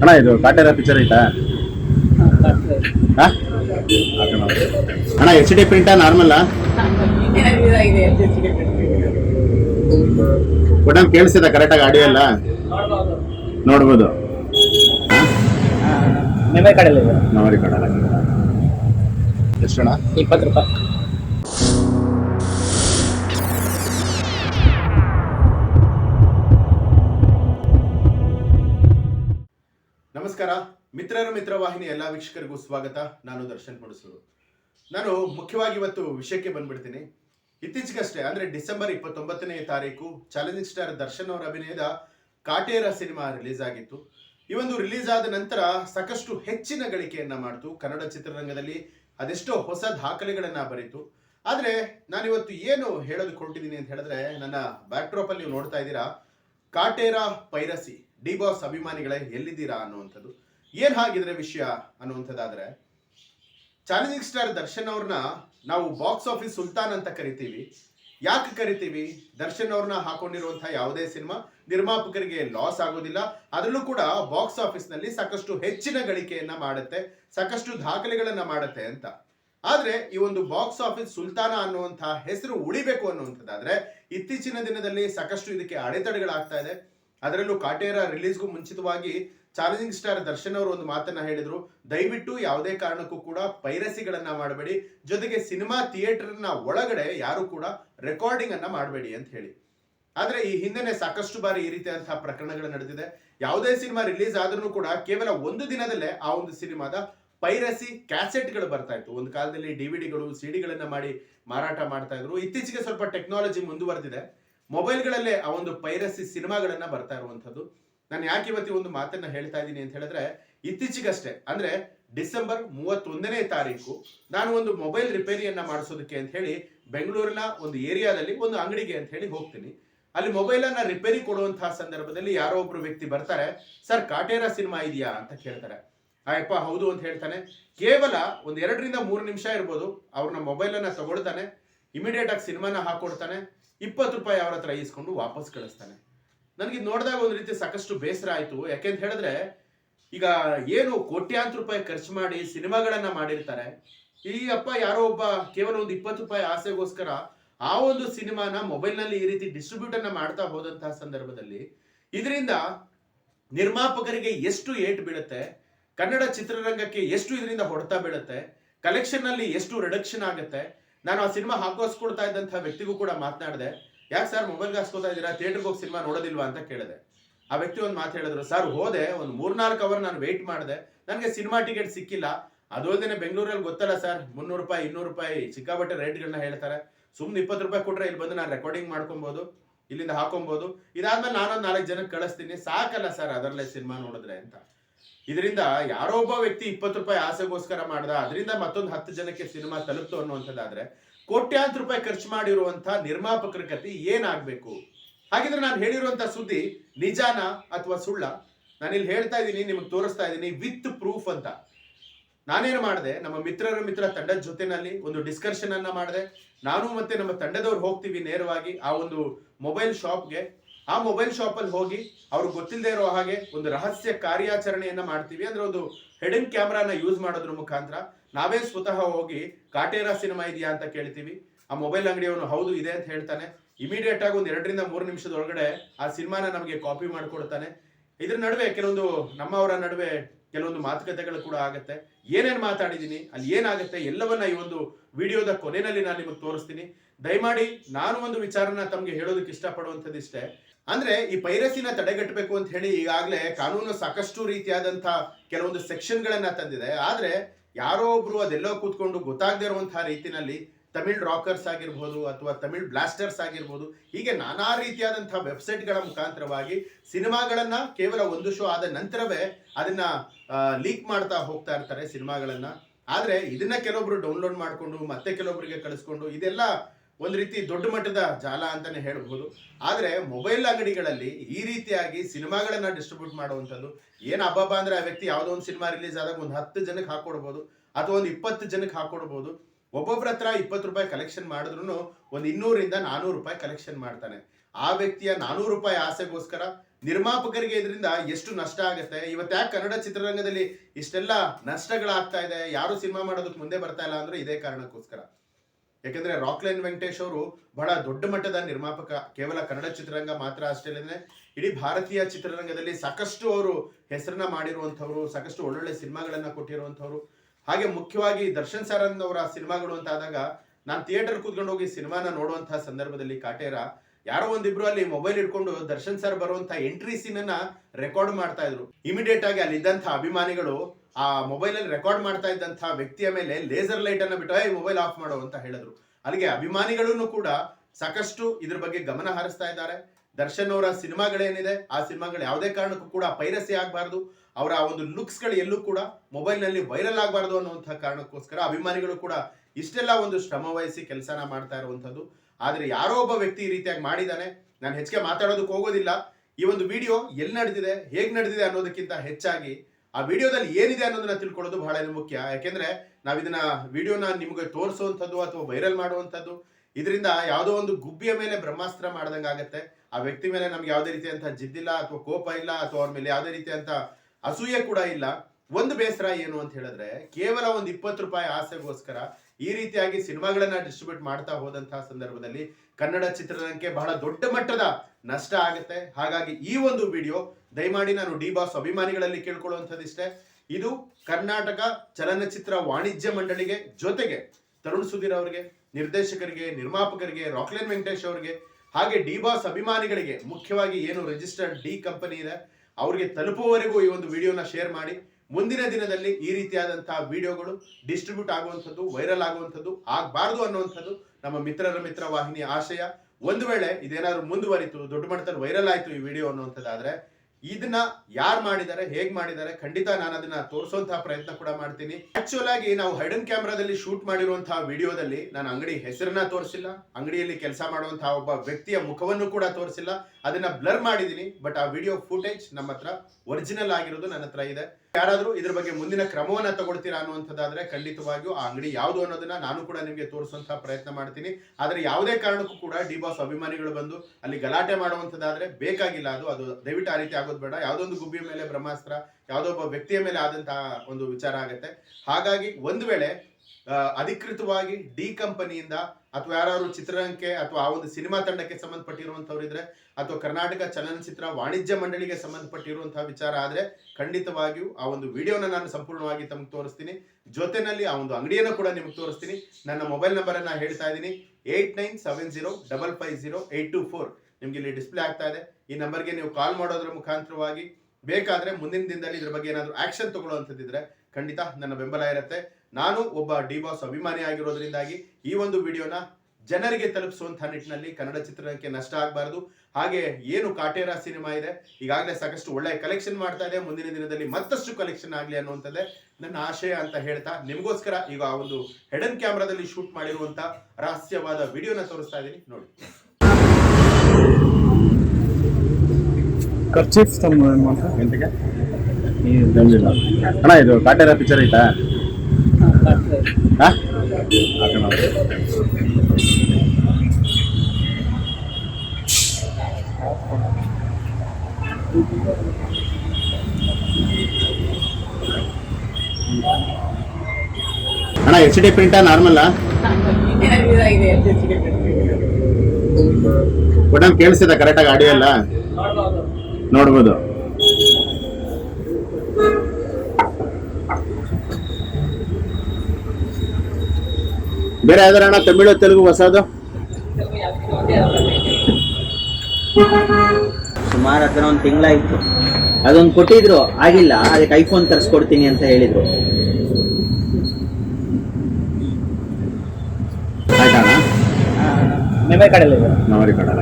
ಅಣ್ಣ ಇದು ಕಾಟೇರ ಪಿಕ್ಚರ್ ಐತಾ? ಹಾ? ಅಣ್ಣ ಎಚ್ ಡಿ ಪ್ರಿಂಟಾ ನಾರ್ಮಲ್ ಒಟ್ಟಂಗ್ ಕೇಳಿಸ್ತಿದ ಕರೆಕ್ಟಾಗಿ ಆಡಿಯೋ ಎಲ್ಲ? ನೋಡ್ಬೋದು. ಮೆಮರಿ ಕಾರ್ಡ್ ಮೆಮರಿ ಕಾರ್ಡ್ ಎಷ್ಟಣ್ಣ? ಇಪ್ಪತ್ತು ರೂಪಾಯಿ. ಮಿತ್ರರ ಮಿತ್ರ ವಾಹಿನಿ ಎಲ್ಲ ವೀಕ್ಷಕರಿಗೂ ಸ್ವಾಗತ. ನಾನು ದರ್ಶನ್ ಪಡಿಸೋದು ನಾನು ಮುಖ್ಯವಾಗಿ ಇವತ್ತು ವಿಷಯಕ್ಕೆ ಬಂದ್ಬಿಡ್ತೀನಿ. ಇತ್ತೀಚೆಗಷ್ಟೇ, ಅಂದ್ರೆ ಡಿಸೆಂಬರ್ ಇಪ್ಪತ್ತೊಂಬತ್ತನೇ ತಾರೀಕು, ಚಾಲೆಂಜಿಂಗ್ ಸ್ಟಾರ್ ದರ್ಶನ್ ಅವರ ಅಭಿನಯದ ಕಾಟೇರ ಸಿನಿಮಾ ರಿಲೀಸ್ ಆಗಿತ್ತು. ಈ ಒಂದು ರಿಲೀಸ್ ಆದ ನಂತರ ಸಾಕಷ್ಟು ಹೆಚ್ಚಿನ ಗಳಿಕೆಯನ್ನ ಮಾಡಿತು. ಕನ್ನಡ ಚಿತ್ರರಂಗದಲ್ಲಿ ಅದೆಷ್ಟೋ ಹೊಸ ದಾಖಲೆಗಳನ್ನ ಬರೀತು. ಆದ್ರೆ ನಾನಿವತ್ತು ಏನು ಹೇಳೋದು ಕೊಟ್ಟಿದ್ದೀನಿ ಅಂತ ಹೇಳಿದ್ರೆ, ನನ್ನ ಬ್ಯಾಕ್ಡ್ರಾಪ್ ಅಲ್ಲಿ ನೀವು ನೋಡ್ತಾ ಇದ್ದೀರಾ, ಕಾಟೇರ ಪೈರಸಿ, ಡಿ ಬಾಸ್ ಅಭಿಮಾನಿಗಳೇ ಎಲ್ಲಿದ್ದೀರಾ ಅನ್ನುವಂಥದ್ದು. ಏನ್ ಹಾಗಿದ್ರೆ ವಿಷಯ ಅನ್ನುವಂಥದ್ದಾದ್ರೆ, ಚಾಲೆಂಜಿಂಗ್ ಸ್ಟಾರ್ ದರ್ಶನ್ ಅವ್ರನ್ನ ನಾವು ಬಾಕ್ಸ್ ಆಫೀಸ್ ಸುಲ್ತಾನ್ ಅಂತ ಕರಿತೀವಿ. ಯಾಕೆ ಕರಿತೀವಿ? ದರ್ಶನ್ ಅವ್ರನ್ನ ಹಾಕೊಂಡಿರುವಂತಹ ಯಾವುದೇ ಸಿನಿಮಾ ನಿರ್ಮಾಪಕರಿಗೆ ಲಾಸ್ ಆಗೋದಿಲ್ಲ. ಅದರಲ್ಲೂ ಕೂಡ ಬಾಕ್ಸ್ ಆಫೀಸ್ನಲ್ಲಿ ಸಾಕಷ್ಟು ಹೆಚ್ಚಿನ ಗಳಿಕೆಯನ್ನ ಮಾಡುತ್ತೆ, ಸಾಕಷ್ಟು ದಾಖಲೆಗಳನ್ನ ಮಾಡುತ್ತೆ ಅಂತ. ಆದ್ರೆ ಈ ಒಂದು ಬಾಕ್ಸ್ ಆಫೀಸ್ ಸುಲ್ತಾನ ಅನ್ನುವಂತಹ ಹೆಸರು ಉಳಿಬೇಕು ಅನ್ನುವಂಥದ್ದಾದ್ರೆ, ಇತ್ತೀಚಿನ ದಿನದಲ್ಲಿ ಸಾಕಷ್ಟು ಇದಕ್ಕೆ ಅಡೆತಡೆಗಳಾಗ್ತಾ ಇದೆ. ಅದರಲ್ಲೂ ಕಾಟೇರ ರಿಲೀಸ್ಗೂ ಮುಂಚಿತವಾಗಿ ಚಾಲೆಂಜಿಂಗ್ ಸ್ಟಾರ್ ದರ್ಶನ್ ಅವರು ಒಂದು ಮಾತನ್ನ ಹೇಳಿದ್ರು. ದಯವಿಟ್ಟು ಯಾವುದೇ ಕಾರಣಕ್ಕೂ ಕೂಡ ಪೈರಸಿಗಳನ್ನ ಮಾಡಬೇಡಿ. ಜೊತೆಗೆ ಸಿನಿಮಾ ಥಿಯೇಟರ್ನ ಒಳಗಡೆ ಯಾರು ಕೂಡ ರೆಕಾರ್ಡಿಂಗ್ ಅನ್ನ ಮಾಡಬೇಡಿ ಅಂತ ಹೇಳಿ. ಆದ್ರೆ ಈ ಹಿಂದೆನೆ ಸಾಕಷ್ಟು ಬಾರಿ ಈ ರೀತಿಯಾದಂತಹ ಪ್ರಕರಣಗಳು ನಡೆದಿದೆ. ಯಾವುದೇ ಸಿನಿಮಾ ರಿಲೀಸ್ ಆದ್ರೂ ಕೂಡ ಕೇವಲ ಒಂದು ದಿನದಲ್ಲೇ ಆ ಒಂದು ಸಿನಿಮಾದ ಪೈರಸಿ ಕ್ಯಾಸೆಟ್ಗಳು ಬರ್ತಾ ಇತ್ತು. ಒಂದು ಕಾಲದಲ್ಲಿ ಡಿವಿಡಿಗಳು ಸಿಡಿಗಳನ್ನ ಮಾಡಿ ಮಾರಾಟ ಮಾಡ್ತಾ ಇದ್ರು. ಇತ್ತೀಚೆಗೆ ಸ್ವಲ್ಪ ಟೆಕ್ನಾಲಜಿ ಮುಂದುವರೆದಿದೆ. ಮೊಬೈಲ್ಗಳಲ್ಲೇ ಆ ಒಂದು ಪೈರಸಿ ಸಿನಿಮಾಗಳನ್ನ ಬರ್ತಾ ಇರುವಂತದ್ದು ನಾನು ಯಾಕೆ ಇವತ್ತು ಒಂದು ಮಾತನ್ನ ಹೇಳ್ತಾ ಇದ್ದೀನಿ ಅಂತ ಹೇಳಿದ್ರೆ, ಇತ್ತೀಚೆಗಷ್ಟೇ, ಅಂದ್ರೆ ಡಿಸೆಂಬರ್ ಮೂವತ್ತೊಂದನೇ ತಾರೀಕು ನಾನು ಒಂದು ಮೊಬೈಲ್ ರಿಪೇರಿಯನ್ನ ಮಾಡಿಸೋದಕ್ಕೆ ಅಂತ ಹೇಳಿ ಬೆಂಗಳೂರಿನ ಒಂದು ಏರಿಯಾದಲ್ಲಿ ಒಂದು ಅಂಗಡಿಗೆ ಅಂತ ಹೇಳಿ ಹೋಗ್ತೀನಿ. ಅಲ್ಲಿ ಮೊಬೈಲ್ ಅನ್ನ ರಿಪೇರಿ ಕೊಡುವಂತಹ ಸಂದರ್ಭದಲ್ಲಿ ಯಾರೋ ಒಬ್ರು ವ್ಯಕ್ತಿ ಬರ್ತಾರೆ, ಸರ್, ಕಾಟೇರ ಸಿನಿಮಾ ಇದೆಯಾ? ಅಂತ ಕೇಳ್ತಾರೆ. ಅಯ್ಯಪ್ಪ ಹೌದು, ಅಂತ ಹೇಳ್ತಾನೆ. ಕೇವಲ ಒಂದ್ ಎರಡರಿಂದ ಮೂರು ನಿಮಿಷ ಇರ್ಬೋದು, ಅವ್ರನ್ನ ಮೊಬೈಲ್ ಅನ್ನ ತಗೊಳ್ತಾನೆ, ಇಮಿಡಿಯೇಟ್ ಆಗಿ ಸಿನಿಮಾನ ಹಾಕೊಡ್ತಾನೆ, ಇಪ್ಪತ್ತು ರೂಪಾಯಿ ಅವ್ರ ಹತ್ರ ಈಸ್ಕೊಂಡು ವಾಪಸ್ ಕಳಿಸ್ತಾನೆ. ನನಗೆ ನೋಡಿದಾಗ ಒಂದು ರೀತಿ ಸಾಕಷ್ಟು ಬೇಸರ ಆಯಿತು. ಯಾಕೆಂತ ಹೇಳಿದ್ರೆ, ಈಗ ಏನು ಕೋಟ್ಯಾಂತರ ರೂಪಾಯಿ ಖರ್ಚು ಮಾಡಿ ಸಿನಿಮಾಗಳನ್ನ ಮಾಡಿರ್ತಾರೆ. ಈ ಅಪ್ಪ ಯಾರೋ ಒಬ್ಬ ಕೇವಲ ಒಂದು ಇಪ್ಪತ್ತು ರೂಪಾಯಿ ಆಸೆಗೋಸ್ಕರ ಆ ಒಂದು ಸಿನಿಮಾನ ಮೊಬೈಲ್ನಲ್ಲಿ ಈ ರೀತಿ ಡಿಸ್ಟ್ರಿಬ್ಯೂಟ್ ಅನ್ನ ಮಾಡ್ತಾ ಹೋದಂತಹ ಸಂದರ್ಭದಲ್ಲಿ ಇದರಿಂದ ನಿರ್ಮಾಪಕರಿಗೆ ಎಷ್ಟು ಏಟ್ ಬೀಳುತ್ತೆ, ಕನ್ನಡ ಚಿತ್ರರಂಗಕ್ಕೆ ಎಷ್ಟು ಇದರಿಂದ ಹೊಡೆತ ಬೀಳುತ್ತೆ ಕಲೆಕ್ಷನ್ನಲ್ಲಿ ಎಷ್ಟು ರಿಡಕ್ಷನ್ ಆಗುತ್ತೆ. ನಾನು ಆ ಸಿನಿಮಾ ಹಾಕೋಸ್ಕೊಡ್ತಾ ಇದ್ದಂತಹ ವ್ಯಕ್ತಿಗೂ ಕೂಡ ಮಾತನಾಡಿದೆ. ಯಾಕೆ ಸರ್ ಮೊಬೈಲ್ಗೆ ಹಾಸ್ಕೋತಾ ಇದ್ದೀರಾ? ಥಿಯೇಟರ್ಗೆ ಹೋಗಿ ಸಿನಿಮಾ ನೋಡೋದಿಲ್ವಾ ಅಂತ ಕೇಳಿದೆ. ಆ ವ್ಯಕ್ತಿ ಒಂದು ಮಾತು ಹೇಳಿದ್ರು, ಸರ್ ಹೋದೆ, ಒಂದು ಮೂರ್ನಾಲ್ಕು ಅವರ್ ನಾನು ವೆಯ್ಟ್ ಮಾಡಿದೆ. ನನಗೆ ಸಿನಿಮಾ ಟಿಕೆಟ್ ಸಿಕ್ಕಿಲ್ಲ. ಅದು ಅಲ್ಲದೆ ಬೆಂಗಳೂರಲ್ಲಿ ಗೊತ್ತಲ್ಲ ಸರ್, ಮುನ್ನೂರು ರೂಪಾಯಿ, ಇನ್ನೂರು ರೂಪಾಯಿ ಸಿಕ್ಕಾಬಟ್ಟೆ ರೇಟ್ಗಳನ್ನ ಹೇಳ್ತಾರೆ. ಸುಮ್ಮನೆ ಇಪ್ಪತ್ತು ರೂಪಾಯಿ ಕೊಟ್ರೆ ಇಲ್ಲಿ ಬಂದು ನಾನು ರೆಕಾರ್ಡಿಂಗ್ ಮಾಡ್ಕೊಬೋದು, ಇಲ್ಲಿಂದ ಹಾಕೊಬೋದು. ಇದಾದ್ಮೇಲೆ ನಾನೊಂದು ನಾಲ್ಕು ಜನಕ್ಕೆ ಕಳಿಸ್ತೀನಿ. ಸಾಕಲ್ಲ ಸರ್ ಅದರಲ್ಲೇ ಸಿನಿಮಾ ನೋಡಿದ್ರೆ ಅಂತ. ಇದರಿಂದ ಯಾರೋ ಒಬ್ಬ ವ್ಯಕ್ತಿ ಇಪ್ಪತ್ತು ರೂಪಾಯಿ ಆಸೆಗೋಸ್ಕರ ಮಾಡ್ದ, ಅದರಿಂದ ಮತ್ತೊಂದು ಹತ್ತು ಜನಕ್ಕೆ ಸಿನಿಮಾ ತಲುಪ್ತು ಅನ್ನುವಂಥದ್ದಾದ್ರೆ ಕೋಟ್ಯಾಂತರ ರೂಪಾಯಿ ಖರ್ಚು ಮಾಡಿರುವಂತಹ ನಿರ್ಮಾಪಕರ ಕತೆ ಏನಾಗಬೇಕು? ಹಾಗಿದ್ರೆ ನಾನು ಹೇಳಿರುವಂತಹ ಸುದ್ದಿ ನಿಜಾನ ಅಥವಾ ಸುಳ್ಳ? ಇಲ್ಲಿ ಹೇಳ್ತಾ ಇದ್ದೀನಿ, ನಿಮಗೆ ತೋರಿಸ್ತಾ ಇದ್ದೀನಿ, ವಿತ್ ಪ್ರೂಫ್ ಅಂತ. ನಾನೇನು ಮಾಡಿದೆ? ನಮ್ಮ ಮಿತ್ರರ ಮಿತ್ರ ತಂಡದ ಜೊತೆನಲ್ಲಿ ಒಂದು ಡಿಸ್ಕಷನ್ ಅನ್ನ ಮಾಡಿದೆ. ನಾನು ಮತ್ತೆ ನಮ್ಮ ತಂಡದವ್ರು ಹೋಗ್ತೀವಿ ನೇರವಾಗಿ ಆ ಒಂದು ಮೊಬೈಲ್ ಶಾಪ್ಗೆ. ಆ ಮೊಬೈಲ್ ಶಾಪ್ ಅಲ್ಲಿ ಹೋಗಿ ಅವ್ರು ಗೊತ್ತಿಲ್ಲದೆ ಇರೋ ಹಾಗೆ ಒಂದು ರಹಸ್ಯ ಕಾರ್ಯಾಚರಣೆಯನ್ನ ಮಾಡ್ತೀವಿ. ಅಂದ್ರೆ ಒಂದು ಹೆಡನ್ ಕ್ಯಾಮ್ರಾನ ಯೂಸ್ ಮಾಡೋದ್ರ ಮುಖಾಂತರ. ನಾವೇ ಸ್ವತಃ ಹೋಗಿ, ಕಾಟೇರ ಸಿನಿಮಾ ಇದೆಯಾ? ಅಂತ ಕೇಳ್ತೀವಿ. ಆ ಮೊಬೈಲ್ ಅಂಗಡಿಯವನು, ಹೌದು, ಇದೆ ಅಂತ ಹೇಳ್ತಾನೆ. ಇಮಿಡಿಯೇಟ್ ಆಗಿ ಒಂದು ಎರಡರಿಂದ ಮೂರು ನಿಮಿಷದೊಳಗಡೆ ಆ ಸಿನಿಮಾನ ನಮಗೆ ಕಾಪಿ ಮಾಡಿಕೊಡ್ತಾನೆ. ಇದ್ರ ನಡುವೆ ಕೆಲವೊಂದು, ನಮ್ಮವರ ನಡುವೆ ಕೆಲವೊಂದು ಮಾತುಕತೆಗಳು ಕೂಡ ಆಗುತ್ತೆ. ಏನೇನು ಮಾತಾಡಿದ್ದೀನಿ ಅಲ್ಲಿ ಏನಾಗುತ್ತೆ, ಎಲ್ಲವನ್ನ ಈ ಒಂದು ವಿಡಿಯೋದ ಕೊನೆಯಲ್ಲಿ ನಾನು ನಿಮಗೆ ತೋರಿಸ್ತೀನಿ. ದಯಮಾಡಿ ನಾನು ಒಂದು ವಿಚಾರನ ತಮಗೆ ಹೇಳೋದಕ್ಕೆ ಇಷ್ಟಪಡುವಂಥದ್ದಿಷ್ಟೇ ಅಂದ್ರೆ ಈ ಪೈರಸಿನ ತಡೆಗಟ್ಟಬೇಕು ಅಂತ ಹೇಳಿ ಈಗಾಗಲೇ ಕಾನೂನು ಸಾಕಷ್ಟು ರೀತಿಯಾದಂತಹ ಕೆಲವೊಂದು ಸೆಕ್ಷನ್ಗಳನ್ನ ತಂದಿದೆ. ಆದ್ರೆ ಯಾರೋ ಒಬ್ರು ಅದೆಲ್ಲೋ ಕೂತ್ಕೊಂಡು ಗೊತ್ತಾಗದೇ ಇರುವಂತಹ ರೀತಿನಲ್ಲಿ ತಮಿಳ್ ರಾಕರ್ಸ್ ಆಗಿರ್ಬೋದು ಅಥವಾ ತಮಿಳ್ ಬ್ಲಾಸ್ಟರ್ಸ್ ಆಗಿರ್ಬೋದು, ಹೀಗೆ ನಾನಾ ರೀತಿಯಾದಂತಹ ವೆಬ್ಸೈಟ್ಗಳ ಮುಖಾಂತರವಾಗಿ ಸಿನಿಮಾಗಳನ್ನ ಕೇವಲ ಒಂದು ಶೋ ಆದ ನಂತರವೇ ಅದನ್ನ ಲೀಕ್ ಮಾಡ್ತಾ ಹೋಗ್ತಾ ಇರ್ತಾರೆ ಸಿನಿಮಾಗಳನ್ನ. ಆದ್ರೆ ಇದನ್ನ ಕೆಲವೊಬ್ರು ಡೌನ್ಲೋಡ್ ಮಾಡಿಕೊಂಡು ಮತ್ತೆ ಕೆಲವೊಬ್ಬರಿಗೆ ಕಳಿಸ್ಕೊಂಡು ಇದೆಲ್ಲ ಒಂದು ರೀತಿ ದೊಡ್ಡ ಮಟ್ಟದ ಜಾಲ ಅಂತಲೇ ಹೇಳ್ಬೋದು. ಆದರೆ ಮೊಬೈಲ್ ಅಂಗಡಿಗಳಲ್ಲಿ ಈ ರೀತಿಯಾಗಿ ಸಿನಿಮಾಗಳನ್ನು ಡಿಸ್ಟ್ರಿಬ್ಯೂಟ್ ಮಾಡುವಂಥದ್ದು, ಏನು ಹಬ್ಬ ಅಂದರೆ ಆ ವ್ಯಕ್ತಿ ಯಾವುದೋ ಒಂದು ಸಿನಿಮಾ ರಿಲೀಸ್ ಆದಾಗ ಒಂದು ಹತ್ತು ಜನಕ್ಕೆ ಹಾಕೊಡ್ಬೋದು ಅಥವಾ ಒಂದು ಇಪ್ಪತ್ತು ಜನಕ್ಕೆ ಹಾಕೊಡ್ಬೋದು. ಒಬ್ಬೊಬ್ಬರ ಹತ್ರ ಇಪ್ಪತ್ತು ರೂಪಾಯಿ ಕಲೆಕ್ಷನ್ ಮಾಡಿದ್ರು ಒಂದು ಇನ್ನೂರಿಂದ ನಾನ್ನೂರು ರೂಪಾಯಿ ಕಲೆಕ್ಷನ್ ಮಾಡ್ತಾನೆ. ಆ ವ್ಯಕ್ತಿಯ ನಾನೂರು ರೂಪಾಯಿ ಆಸೆಗೋಸ್ಕರ ನಿರ್ಮಾಪಕರಿಗೆ ಇದರಿಂದ ಎಷ್ಟು ನಷ್ಟ ಆಗುತ್ತೆ? ಇವತ್ತು ಯಾಕೆ ಕನ್ನಡ ಚಿತ್ರರಂಗದಲ್ಲಿ ಇಷ್ಟೆಲ್ಲ ನಷ್ಟಗಳಾಗ್ತಾ ಇದೆ? ಯಾರು ಸಿನಿಮಾ ಮಾಡೋದಕ್ಕೆ ಮುಂದೆ ಬರ್ತಾ ಇಲ್ಲ ಅಂದ್ರೆ ಇದೇ ಕಾರಣಕ್ಕೋಸ್ಕರ. ಯಾಕಂದ್ರೆ ರಾಕ್ಲೈನ್ ವೆಂಕಟೇಶ್ ಅವರು ಬಹಳ ದೊಡ್ಡ ಮಟ್ಟದ ನಿರ್ಮಾಪಕ, ಕೇವಲ ಕನ್ನಡ ಚಿತ್ರರಂಗ ಮಾತ್ರ ಅಷ್ಟೇ ಅಲ್ಲದೆ ಇಡೀ ಭಾರತೀಯ ಚಿತ್ರರಂಗದಲ್ಲಿ ಸಾಕಷ್ಟು ಅವರು ಹೆಸರನ್ನ ಮಾಡಿರುವಂಥವ್ರು, ಸಾಕಷ್ಟು ಒಳ್ಳೊಳ್ಳೆ ಸಿನಿಮಾಗಳನ್ನ ಕೊಟ್ಟಿರುವಂಥವ್ರು. ಹಾಗೆ ಮುಖ್ಯವಾಗಿ ದರ್ಶನ್ ಸಾರನ್ ಅವರ ಸಿನಿಮಾಗಳು ಅಂತ ಆದಾಗ ನಾನು ಥಿಯೇಟರ್ ಕೂತ್ಕೊಂಡು ಹೋಗಿ ಸಿನಿಮಾನ ನೋಡುವಂತಹ ಸಂದರ್ಭದಲ್ಲಿ ಕಾಟೇರ ಯಾರೋ ಒಂದಿಬ್ರು ಅಲ್ಲಿ ಮೊಬೈಲ್ ಇಟ್ಕೊಂಡು ದರ್ಶನ್ ಸರ್ ಬರುವಂತ ಎಂಟ್ರಿ ಸೀನ್ ಅನ್ನ ರೆಕಾರ್ಡ್ ಮಾಡ್ತಾ ಇದ್ರು. ಇಮಿಡಿಯೇಟ್ ಆಗಿ ಅಲ್ಲಿ ಇದ್ದಂತ ಅಭಿಮಾನಿಗಳು ಆ ಮೊಬೈಲ್ ಅಲ್ಲಿ ರೆಕಾರ್ಡ್ ಮಾಡ್ತಾ ಇದ್ದಂತ ವ್ಯಕ್ತಿಯ ಮೇಲೆ ಲೇಸರ್ ಲೈಟ್ ಅನ್ನ ಬಿಟ್ಟು ಮೊಬೈಲ್ ಆಫ್ ಮಾಡು ಅಂತ ಹೇಳಿದ್ರು. ಅಲ್ಲಿಗೆ ಅಭಿಮಾನಿಗಳನ್ನು ಕೂಡ ಸಾಕಷ್ಟು ಇದ್ರ ಬಗ್ಗೆ ಗಮನ ಹರಿಸ್ತಾ ಇದ್ದಾರೆ. ದರ್ಶನ್ ಅವರ ಸಿನಿಮಾಗಳೇನಿದೆ ಆ ಸಿನಿಮಾಗಳು ಯಾವುದೇ ಕಾರಣಕ್ಕೂ ಕೂಡ ಪೈರಸಿ ಆಗಬಾರ್ದು. ಅವರ ಒಂದು ಲುಕ್ಸ್ಗಳು ಎಲ್ಲೂ ಕೂಡ ಮೊಬೈಲ್ನಲ್ಲಿ ವೈರಲ್ ಆಗಬಾರ್ದು ಅನ್ನುವಂತಹ ಕಾರಣಕ್ಕೋಸ್ಕರ ಅಭಿಮಾನಿಗಳು ಕೂಡ ಇಷ್ಟೆಲ್ಲ ಒಂದು ಶ್ರಮ ವಹಿಸಿ ಕೆಲಸನ ಮಾಡ್ತಾ ಇರುವಂತದ್ದು ಆದ್ರೆ ಯಾರೋ ಒಬ್ಬ ವ್ಯಕ್ತಿ ಈ ರೀತಿಯಾಗಿ ಮಾಡಿದ್ದಾನೆ. ನಾನು ಹೆಚ್ಚಿಗೆ ಮಾತಾಡೋದಕ್ಕೆ ಹೋಗೋದಿಲ್ಲ. ಈ ಒಂದು ವಿಡಿಯೋ ಎಲ್ಲಿ ನಡೆದಿದೆ, ಹೇಗೆ ನಡೆದಿದೆ ಅನ್ನೋದಕ್ಕಿಂತ ಹೆಚ್ಚಾಗಿ ಆ ವಿಡಿಯೋದಲ್ಲಿ ಏನಿದೆ ಅನ್ನೋದನ್ನ ತಿಳ್ಕೊಳ್ಳೋದು ಬಹಳ ಮುಖ್ಯ. ಯಾಕೆಂದ್ರೆ ನಾವು ಇದನ್ನ ವಿಡಿಯೋನ ನಿಮಗೆ ತೋರಿಸುವಂಥದ್ದು ಅಥವಾ ವೈರಲ್ ಮಾಡುವಂಥದ್ದು, ಇದರಿಂದ ಯಾವುದೋ ಒಂದು ಗುಬ್ಬಿಯ ಮೇಲೆ ಬ್ರಹ್ಮಾಸ್ತ್ರ ಮಾಡ್ದಂಗೆ ಆಗುತ್ತೆ. ಆ ವ್ಯಕ್ತಿ ಮೇಲೆ ನಮ್ಗೆ ಯಾವುದೇ ರೀತಿಯಂತಹ ಜಿದ್ದಿಲ್ಲ ಅಥವಾ ಕೋಪ ಇಲ್ಲ ಅಥವಾ ಅವ್ರ ಮೇಲೆ ಯಾವುದೇ ರೀತಿಯಂತ ಅಸೂಯೆ ಕೂಡ ಇಲ್ಲ. ಒಂದು ಬೇಸರ ಏನು ಅಂತ ಹೇಳಿದ್ರೆ ಕೇವಲ ಒಂದು ಇಪ್ಪತ್ತು ರೂಪಾಯಿ ಆಸೆಗೋಸ್ಕರ ಈ ರೀತಿಯಾಗಿ ಸಿನಿಮಾಗಳನ್ನ ಡಿಸ್ಟ್ರಿಬ್ಯೂಟ್ ಮಾಡ್ತಾ ಹೋದಂತಹ ಸಂದರ್ಭದಲ್ಲಿ ಕನ್ನಡ ಚಿತ್ರರಂಗಕ್ಕೆ ಬಹಳ ದೊಡ್ಡ ಮಟ್ಟದ ನಷ್ಟ ಆಗುತ್ತೆ. ಹಾಗಾಗಿ ಈ ಒಂದು ವಿಡಿಯೋ ದಯಮಾಡಿ ನಾನು ಡಿ ಬಾಸ್ ಅಭಿಮಾನಿಗಳಲ್ಲಿ ಕೇಳ್ಕೊಳ್ಳುವಂಥದ್ದಿಷ್ಟೇ ಇದು ಕರ್ನಾಟಕ ಚಲನಚಿತ್ರ ವಾಣಿಜ್ಯ ಮಂಡಳಿಗೆ ಜೊತೆಗೆ ತರುಣ್ ಸುಧೀರ್ ಅವರಿಗೆ, ನಿರ್ದೇಶಕರಿಗೆ, ನಿರ್ಮಾಪಕರಿಗೆ, ರಾಕ್ಲೈನ್ ವೆಂಕಟೇಶ್ ಅವರಿಗೆ, ಹಾಗೆ ಡಿ ಬಾಸ್ ಅಭಿಮಾನಿಗಳಿಗೆ ಮುಖ್ಯವಾಗಿ ಏನು ರಿಜಿಸ್ಟರ್ಡ್ ಡಿ ಕಂಪನಿ ಇದೆ, ಅವರಿಗೆ ತಲುಪುವವರೆಗೂ ಈ ಒಂದು ವಿಡಿಯೋನ ಶೇರ್ ಮಾಡಿ. ಮುಂದಿನ ದಿನದಲ್ಲಿ ಈ ರೀತಿಯಾದಂತಹ ವಿಡಿಯೋಗಳು ಡಿಸ್ಟ್ರಿಬ್ಯೂಟ್ ಆಗುವಂಥದ್ದು ವೈರಲ್ ಆಗುವಂಥದ್ದು, ಆಗಬಾರ್ದು ಅನ್ನುವಂಥದ್ದು ನಮ್ಮ ಮಿತ್ರರ ಮಿತ್ರ ವಾಹಿನಿಯ ಆಶಯ. ಒಂದು ವೇಳೆ ಇದೇನಾದ್ರು ಮುಂದುವರಿತು, ದೊಡ್ಡ ಮಟ್ಟದಲ್ಲಿ ವೈರಲ್ ಆಯಿತು ಈ ವಿಡಿಯೋ ಅನ್ನುವಂಥದ್ದಾದ್ರೆ ಇದನ್ನ ಯಾರು ಮಾಡಿದ್ದಾರೆ, ಹೇಗ್ ಮಾಡಿದ್ದಾರೆ, ಖಂಡಿತ ನಾನು ಅದನ್ನ ತೋರಿಸುವಂತಹ ಪ್ರಯತ್ನ ಕೂಡ ಮಾಡ್ತೀನಿ. ಆಕ್ಚುಲ್ ಆಗಿ ನಾವು ಹೈಡನ್ ಕ್ಯಾಮ್ರಾದಲ್ಲಿ ಶೂಟ್ ಮಾಡಿರುವಂತಹ ವಿಡಿಯೋದಲ್ಲಿ ನಾನು ಅಂಗಡಿ ಹೆಸರನ್ನ ತೋರಿಸಿಲ್ಲ, ಅಂಗಡಿಯಲ್ಲಿ ಕೆಲಸ ಮಾಡುವಂತಹ ಒಬ್ಬ ವ್ಯಕ್ತಿಯ ಮುಖವನ್ನು ಕೂಡ ತೋರಿಸಿಲ್ಲ. ಅದನ್ನ ಬ್ಲರ್ ಮಾಡಿದೀನಿ ಬಟ್ ಆ ವಿಡಿಯೋ ಫುಟೇಜ್ ನಮ್ಮ ಹತ್ರ ಒರಿಜಿನಲ್ ಆಗಿರೋದು ನನ್ನ ಹತ್ರ ಇದೆ. ಯಾರಾದ್ರೂ ಇದ್ರ ಬಗ್ಗೆ ಮುಂದಿನ ಕ್ರಮವನ್ನ ತಗೊಳ್ತೀರಾ ಅನ್ನುವಂಥದ್ದಾದ್ರೆ ಖಂಡಿತವಾಗಿಯೂ ಆ ಅಂಗಡಿ ಯಾವುದು ಅನ್ನೋದನ್ನ ನಾನು ಕೂಡ ನಿಮಗೆ ತೋರಿಸುವಂತಹ ಪ್ರಯತ್ನ ಮಾಡ್ತೀನಿ. ಆದರೆ ಯಾವುದೇ ಕಾರಣಕ್ಕೂ ಕೂಡ ಡಿ ಬಾಸ್ ಅಭಿಮಾನಿಗಳು ಬಂದು ಅಲ್ಲಿ ಗಲಾಟೆ ಮಾಡುವಂಥದ್ದಾದ್ರೆ ಬೇಕಾಗಿಲ್ಲ ಅದು. ಅದು ದಯವಿಟ್ಟು ಆ ರೀತಿ ಆಗೋದು ಬೇಡ. ಯಾವುದೊಂದು ಗುಬ್ಬಿಯ ಮೇಲೆ ಬ್ರಹ್ಮಾಸ್ತ್ರ, ಯಾವುದೋ ಒಬ್ಬ ವ್ಯಕ್ತಿಯ ಮೇಲೆ ಆದಂತಹ ಒಂದು ವಿಚಾರ ಆಗುತ್ತೆ. ಹಾಗಾಗಿ ಒಂದು ವೇಳೆ ಅಧಿಕೃತವಾಗಿ ಡಿ ಕಂಪನಿಯಿಂದ ಅಥವಾ ಯಾರು ಚಿತ್ರರಂಗಕ್ಕೆ ಅಥವಾ ಆ ಒಂದು ಸಿನಿಮಾ ತಂಡಕ್ಕೆ ಸಂಬಂಧಪಟ್ಟಿರುವಂತವ್ರು ಇದ್ರೆ ಅಥವಾ ಕರ್ನಾಟಕ ಚಲನಚಿತ್ರ ವಾಣಿಜ್ಯ ಮಂಡಳಿಗೆ ಸಂಬಂಧಪಟ್ಟಿರುವಂತಹ ವಿಚಾರ ಆದ್ರೆ ಖಂಡಿತವಾಗಿಯೂ ಆ ಒಂದು ವಿಡಿಯೋನ ನಾನು ಸಂಪೂರ್ಣವಾಗಿ ತಮಗೆ ತೋರಿಸ್ತೀನಿ. ಜೊತೆನಲ್ಲಿ ಆ ಒಂದು ಅಂಗಡಿಯನ್ನು ಕೂಡ ನಿಮಗೆ ತೋರಿಸ್ತೀನಿ. ನನ್ನ ಮೊಬೈಲ್ ನಂಬರ್ ಅನ್ನ ಹೇಳ್ತಾ ಇದ್ದೀನಿ. Eight nine seven zero double five zero eight two four ನಿಮ್ಗೆ ಇಲ್ಲಿ ಡಿಸ್ಪ್ಲೇ ಆಗ್ತಾ ಇದೆ. ಈ ನಂಬರ್ಗೆ ನೀವು ಕಾಲ್ ಮಾಡೋದ್ರ ಮುಖಾಂತರವಾಗಿ ಬೇಕಾದ್ರೆ ಮುಂದಿನ ದಿನದಲ್ಲಿ ಇದ್ರ ಬಗ್ಗೆ ಏನಾದರೂ ಆಕ್ಷನ್ ತಗೊಳ್ಳುವಂಥದ್ದಿದ್ರೆ ಖಂಡಿತ ನನ್ನ ಬೆಂಬಲ ಇರುತ್ತೆ. ನಾನು ಒಬ್ಬ ಡಿ ಬಾಸ್ ಅಭಿಮಾನಿ ಆಗಿರೋದ್ರಿಂದಾಗಿ ಈ ಒಂದು ವಿಡಿಯೋನ ಜನರಿಗೆ ತಲುಪಿಸುವಂತಹ ನಿಟ್ಟಿನಲ್ಲಿ ಕನ್ನಡ ಚಿತ್ರರಂಗಕ್ಕೆ ನಷ್ಟ ಆಗಬಾರದು. ಹಾಗೆ ಏನು ಕಾಟೇರ ಸಿನಿಮಾ ಇದೆ ಈಗಾಗಲೇ ಸಾಕಷ್ಟು ಒಳ್ಳೆ ಕಲೆಕ್ಷನ್ ಮಾಡ್ತಾ ಇದೆ ಮುಂದಿನ ದಿನದಲ್ಲಿ ಮತ್ತಷ್ಟು ಕಲೆಕ್ಷನ್ ಆಗಲಿ ಅನ್ನುವಂಥದ್ದೇ ನನ್ನ ಆಶಯ ಅಂತ ಹೇಳ್ತಾ ನಿಮಗೋಸ್ಕರ ಈಗ ಆ ಒಂದು ಹೆಡನ್ ಕ್ಯಾಮ್ರಾದಲ್ಲಿ ಶೂಟ್ ಮಾಡಿರುವಂಥ ರಹಸ್ಯವಾದ ವಿಡಿಯೋನ ತೋರಿಸ್ತಾ ಇದ್ದೀನಿ. ನೋಡಿ. ಖರ್ಚೀಫ್ ತಮ್ಮ ಅಣ್ಣ ಇದು ಕಾಟೇರ ಪಿಕ್ಚರ್ ಐತಾ. ಅಣ್ಣ ಎಚ್ ಡಿ ಪ್ರಿಂಟಾ ನಾರ್ಮಲ್ಲ ಒಟ್ಟಲ್ಲಿ ಕೇಳಿಸ್ತಿದೆ ಕರೆಕ್ಟಾಗಿ ಆಡಿಯೋ ನೋಡ್ಬೋದು. ಬೇರೆ ಯಾವ್ದಾರ ಅಣ್ಣ ತಮಿಳು ತೆಲುಗು ಹೊಸದು? ಸುಮಾರು ಹತ್ರ ಒಂದು ತಿಂಗಳಾಯ್ತು. ಅದೊಂದು ಕೊಟ್ಟಿದ್ರು ಆಗಿಲ್ಲ ಅದಕ್ಕೆ ಐಫೋನ್ ತರಿಸ್ಕೊಡ್ತೀನಿ ಅಂತ ಹೇಳಿದ್ರು. ಆಯ್ತಾ ಅಣ್ಣ? ಮೆಮೆ ಕಡೆಲ್ಲ ನವರಿ ಕಡಲ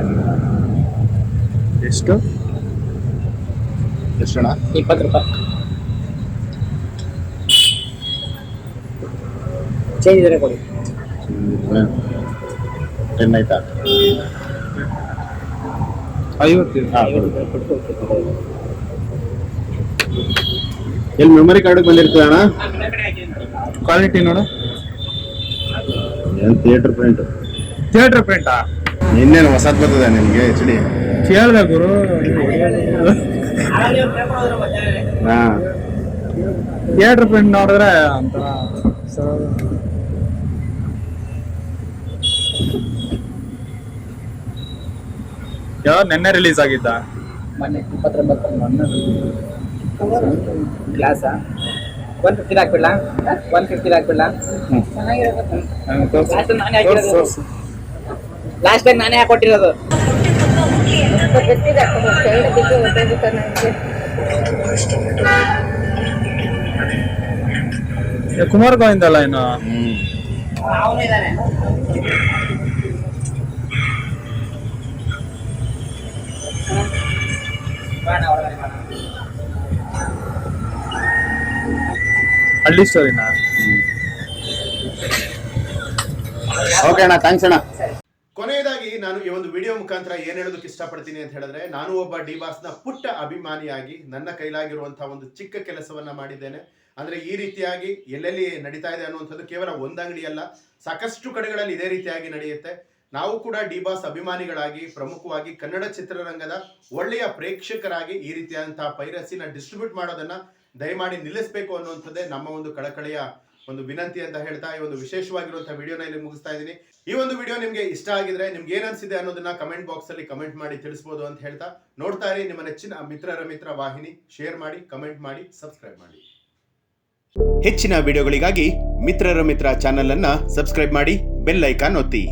ಎಷ್ಟು? ಎಷ್ಟಣ್ಣ? ಇಪ್ಪತ್ತು ರೂಪಾಯಿ. ಚೇಂಜ್ ಇದ್ರೆ ಕೊಡಿ. ಟೆನ್ ಆಯ್ತಾ ಐವತ್ತು. ಎಲ್ಲಿ ಮೆಮೊರಿ ಕಾರ್ಡ್ ಬಂದಿರ್ತದೆ ಅಣ್ಣ? ಕ್ವಾಲಿಟಿ ನೋಡು. ಏನ್ ಥಿಯೇಟರ್ ಪ್ರಿಂಟ್ ಥಿಯೇಟರ್ ಪ್ರಿಂಟಾ ಇನ್ನೇನು ಹೊಸದ್ ಬರ್ತದೆ ನಿಮ್ಗೆ ಎಚ್ ಡಿ ಕೇಳ್ದೆ ಗುರು. ಹಾ. ಥಿಯೇಟರ್ ಪ್ರಿಂಟ್ ನೋಡಿದ್ರೆ ಅಂತ ಯಾವ್ದು ನೆನ್ನೆ ರಿಲೀಸ್ ಆಗಿದ್ದ? ಮೊನ್ನೆ ಇಪ್ಪತ್ತೊಂಬತ್ತು ಮೊನ್ನೆ. ಗ್ಲಾಸಾ ಒನ್ ಫಿಫ್ಟಿ ಹಾಕ್ಬಿಡ್ಲ? ಒನ್ ಫಿಫ್ಟಿ ಹಾಕ್ಬಿಡ್ಲ? ಲಾಸ್ಟ್ ನಾನೇ ಹಾಕಿರೋದು. ಲಾಸ್ಟ್ ಟೈಮ್ ನಾನೇ ಹಾಕೊಟ್ಟಿರೋದು. ಕುಮಾರ್ ಗೋವಿಂದ ಅಲ್ಲ ಇನ್ನು? ಹಳ್ಳಿ ಸ್ಟೋರಿನ ಓಕೆ ಅಣ್ಣ ಥ್ಯಾಂಕ್ಸ್ ಅಣ್ಣ. ಕೊನೆಯದಾಗಿ ನಾನು ಈ ಒಂದು ವಿಡಿಯೋ ಮುಖಾಂತರ ಏನ್ ಹೇಳೋದಕ್ಕೆ ಇಷ್ಟಪಡ್ತೀನಿ ಅಂತ ಹೇಳಿದ್ರೆ ನಾನು ಒಬ್ಬ ಡಿ ನ ಪುಟ್ಟ ಅಭಿಮಾನಿಯಾಗಿ ನನ್ನ ಕೈಲಾಗಿರುವಂತಹ ಒಂದು ಚಿಕ್ಕ ಕೆಲಸವನ್ನ ಮಾಡಿದ್ದೇನೆ. ಅಂದ್ರೆ ಈ ರೀತಿಯಾಗಿ ಎಲ್ಲೆಲ್ಲಿ ನಡೀತಾ ಇದೆ ಅನ್ನುವಂಥದ್ದು ಕೇವಲ ಒಂದಂಗಡಿ ಅಲ್ಲ ಸಾಕಷ್ಟು ಕಡೆಗಳಲ್ಲಿ ಇದೇ ರೀತಿಯಾಗಿ ನಡೆಯುತ್ತೆ. ನಾವು ಕೂಡ ಡಿ ಬಾಸ್ ಅಭಿಮಾನಿಗಳಾಗಿ, ಪ್ರಮುಖವಾಗಿ ಕನ್ನಡ ಚಿತ್ರರಂಗದ ಒಳ್ಳೆಯ ಪ್ರೇಕ್ಷಕರಾಗಿ ಈ ರೀತಿಯಾದಂತಹ ಪೈರಸಿನ ಡಿಸ್ಟ್ರಿಬ್ಯೂಟ್ ಮಾಡೋದನ್ನ ದಯಮಾಡಿ ನಿಲ್ಲಿಸಬೇಕು ಅನ್ನುವಂಥದ್ದೇ ನಮ್ಮ ಒಂದು ಕಳಕಳಿಯ ಒಂದು ವಿನಂತಿ ಅಂತ ಹೇಳ್ತಾ ಈ ಒಂದು ವಿಶೇಷವಾಗಿರುವಂತಹ ವಿಡಿಯೋನ ಇಲ್ಲಿ ಮುಗಿಸ್ತಾ ಇದ್ದೀನಿ. ಈ ಒಂದು ವಿಡಿಯೋ ನಿಮ್ಗೆ ಇಷ್ಟ ಆಗಿದ್ರೆ, ನಿಮ್ಗೆ ಏನ್ ಅನ್ಸಿದೆ ಅನ್ನೋದನ್ನ ಕಮೆಂಟ್ ಬಾಕ್ಸ್ ಅಲ್ಲಿ ಕಮೆಂಟ್ ಮಾಡಿ ತಿಳಿಸಬಹುದು ಅಂತ ಹೇಳ್ತಾ ನೋಡ್ತಾ ಇರಿ ನಿಮ್ಮ ನೆಚ್ಚಿನ ಮಿತ್ರರ ಮಿತ್ರ ವಾಹಿನಿ. ಶೇರ್ ಮಾಡಿ, ಕಮೆಂಟ್ ಮಾಡಿ, ಸಬ್ಸ್ಕ್ರೈಬ್ ಮಾಡಿ. ಹೆಚ್ಚಿನ ವಿಡಿಯೋಗಳಿಗಾಗಿ ಮಿತ್ರರ ಮಿತ್ರ ಚಾನೆಲ್ ಅನ್ನ ಸಬ್ಸ್ಕ್ರೈಬ್ ಮಾಡಿ, ಬೆಲ್ ಐಕಾನ್ ಒತ್ತಿ.